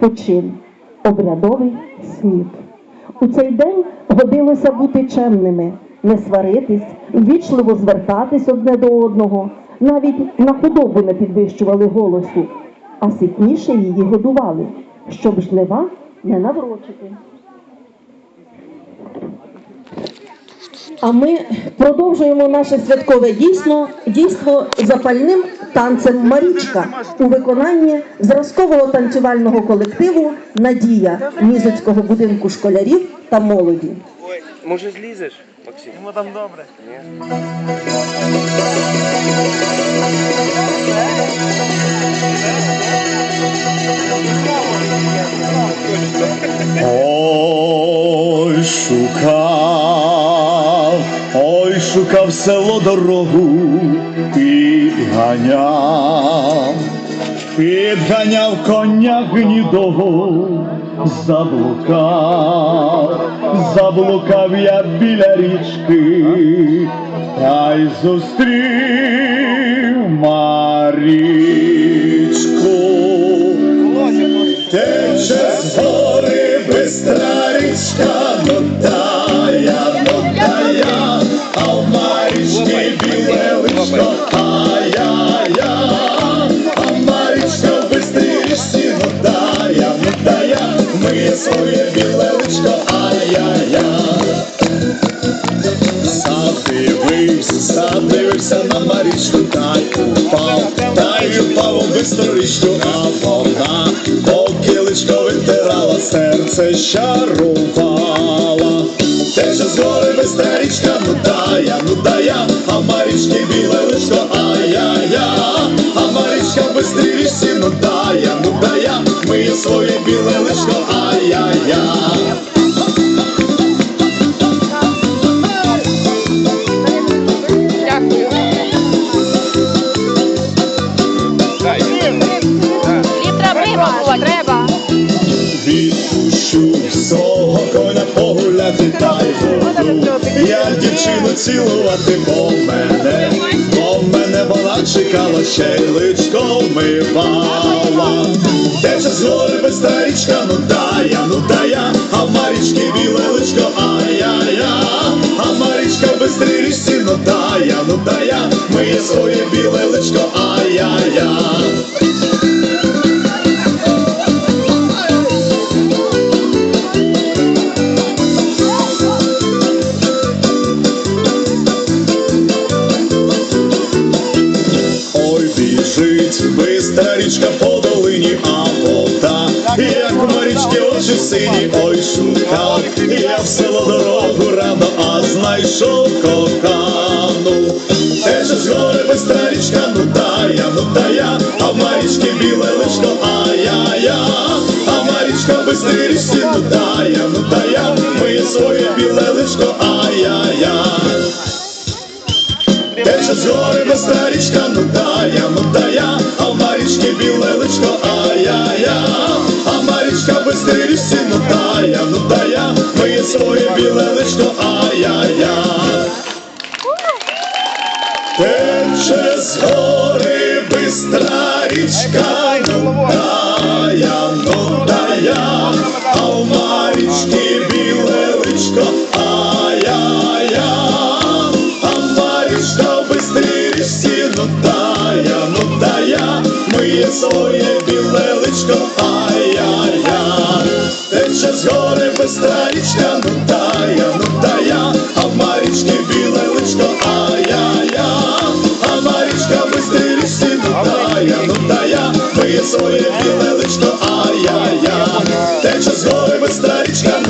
почин, обрядовий снід. У цей день годилося бути чемними, не сваритись, ввічливо звертатись одне до одного, навіть на худобу не підвищували голосу, а ситніше її годували, щоб жнива не наврочити. А ми продовжуємо наше святкове дійсно дійство запальним танцем Марічка у виконанні зразкового танцювального колективу Надія Мізицького будинку школярів та молоді. Ой, може злізеш, Максим? Йому там добре. Ой, шукав село дорогу, підганяв, підганяв коня гнідого, заблукав, заблукав я біля річки, та й зустрів Марічку. Тече своє біле личко, ай-яй-я. Задивився, задивився на Марічку, та й упав, та й упав у бистру річку, а вона покиличко витирала, серце щарувала. Теж з гори бистра річка, ну дая, ну дая, а Марічки біле личко, ай-яй-я, а Марічка в бистрій річці, ну дая, Відпущу свого коня погуляти та буду. Я дівчину цілувати, бо мене, бо мене вона чекала, ще й личко вмивала. Тече з гори бистра річка, ну дая, ну дая, а в Марічки біле личко, ай-яй-я, а Марічка в бистрій річці, ну дая, ну дая, миє своє біле личко, ай-яй-я. Біжить бистра річка по долині, а вода, як у марічки очі сині, ой, шукав, я в село дорогу рано, а знайшов кохану. Тече з гори бистра річка, ну тая, ну тая, а в марічки біле личко, ай-я-я, а марічка в бистрій річці, ну тая, ну тая, моє своє біле личко, Тече з гори без річка, ну дая, ну та я, а в Марічки біле личко, ай-я-я, а Марічка в бистрій річці, ну я, ну дая, моє своє біле личко, ай-я-я. Тече з гори бистра річка, своє біле личко, ай-я-я. Тече з гори бистра річка, ну дая, ну дая, а в Марічки біле личко, ай-я-я, а Марічка в бистрій річці, ну дая, ну дая, моє своє біле личко, ай-я-я. Тече з гори бистра річка,